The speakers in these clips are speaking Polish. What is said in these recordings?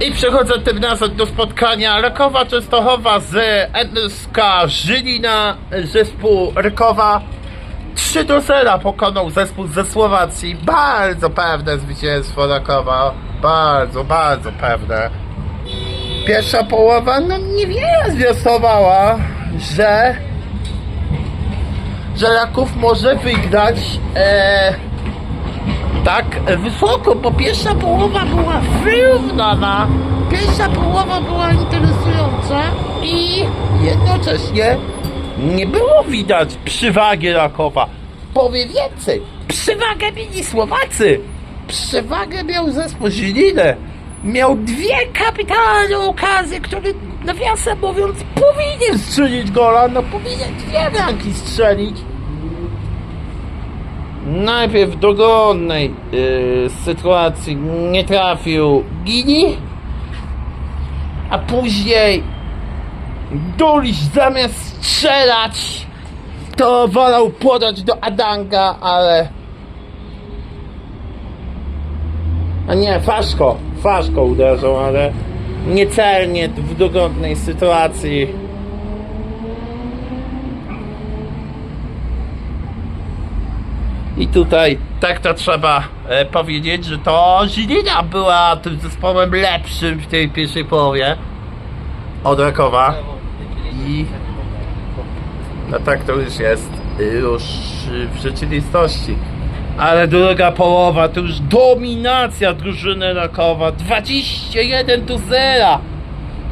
I przechodzę tym razem do spotkania Rakowa Częstochowa z NSK Żylina, zespół Rakowa 3 do 0 pokonał zespół ze Słowacji. Bardzo pewne zwycięstwo Rakowa. Bardzo, bardzo pewne. Pierwsza połowa, no niewiele zwiastowała, że że Raków może wygrać e, tak wysoko, bo pierwsza połowa była wyrównana, pierwsza połowa była interesująca i jednocześnie nie było widać przewagi Rakowa. Powiem więcej, przewagę mieli Słowacy, przewagę miał zespół Zilinę. Miał dwie kapitalne okazje, które nawiasem mówiąc powinien strzelić gola, no powinien dwie bramki strzelić. Najpierw w dogodnej yy, sytuacji nie trafił Gini, a później Duliś zamiast strzelać, to wolał podać do Adanga, ale... A nie, Faszko, Faszko uderzył, ale niecelnie w dogodnej sytuacji. I tutaj tak to trzeba e, powiedzieć, że to Żylina była tym zespołem lepszym w tej pierwszej połowie od Rakowa. I no tak to już jest już w rzeczywistości. Ale druga połowa to już dominacja drużyny Rakowa. 21 do 0.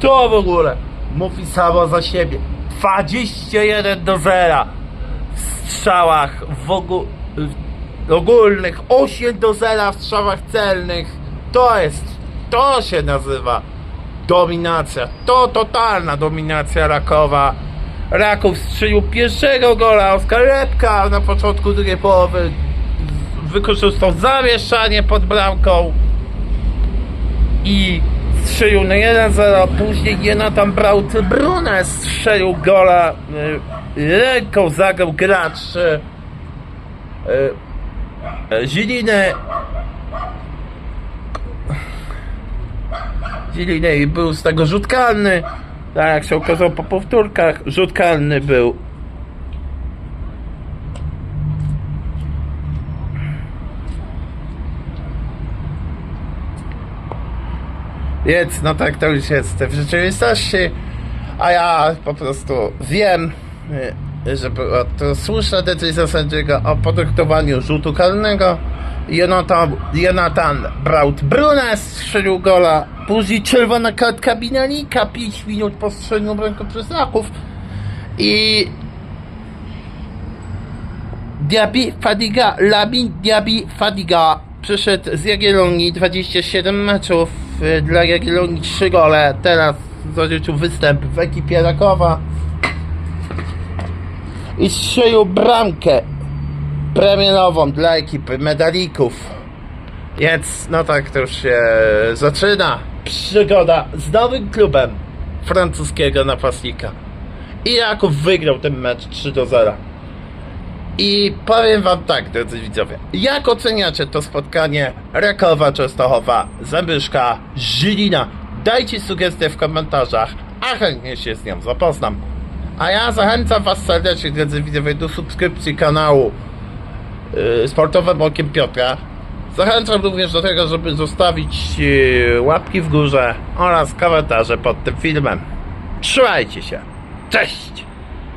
To w ogóle mówi samo za siebie. 21 do 0 w strzałach w ogóle ogólnych 8 do 0 w strzałach celnych. To jest to się nazywa dominacja. To totalna dominacja Rakowa. Raków strzelił pierwszego gola. Oskar Lepka na początku drugiej połowy wykorzystał zamieszanie pod bramką i strzelił na 1-0 później Jonathan Braut Brunes strzelił gola y, ręką zagrał gracz y, Ziliny Ziliny był z tego rzut karny tak jak się okazało po powtórkach rzut karny był. Więc no tak to już jest w rzeczywistości. A ja po prostu wiem, y, że była to słuszna decyzja sędziego o potraktowaniu rzutu karnego. Jonathan, Braut Brunes strzelił gola. Później czerwona kartka Binalika 5 minut po strzeleniu bramką przez Raków. I Diaby Fadiga, Lamin Diaby Fadiga przyszedł z Jagiellonii 27 meczów y, dla Jagiellonii 3 gole teraz zaliczył występ w ekipie Rakowa i strzelił bramkę premierową dla ekipy medalików. Więc no tak to już się zaczyna. Przygoda z nowym klubem francuskiego napastnika. I Raków wygrał ten mecz 3 do 0 i powiem wam tak, drodzy widzowie, jak oceniacie to spotkanie Rakowa, Częstochowa, Zabyszka, Żylina? Dajcie sugestie w komentarzach, a chętnie się z nią zapoznam. A ja zachęcam was serdecznie, drodzy widzowie, do subskrypcji kanału yy, Sportowym Okiem Piotra. Zachęcam również do tego, żeby zostawić yy, łapki w górze oraz komentarze pod tym filmem. Trzymajcie się. Cześć!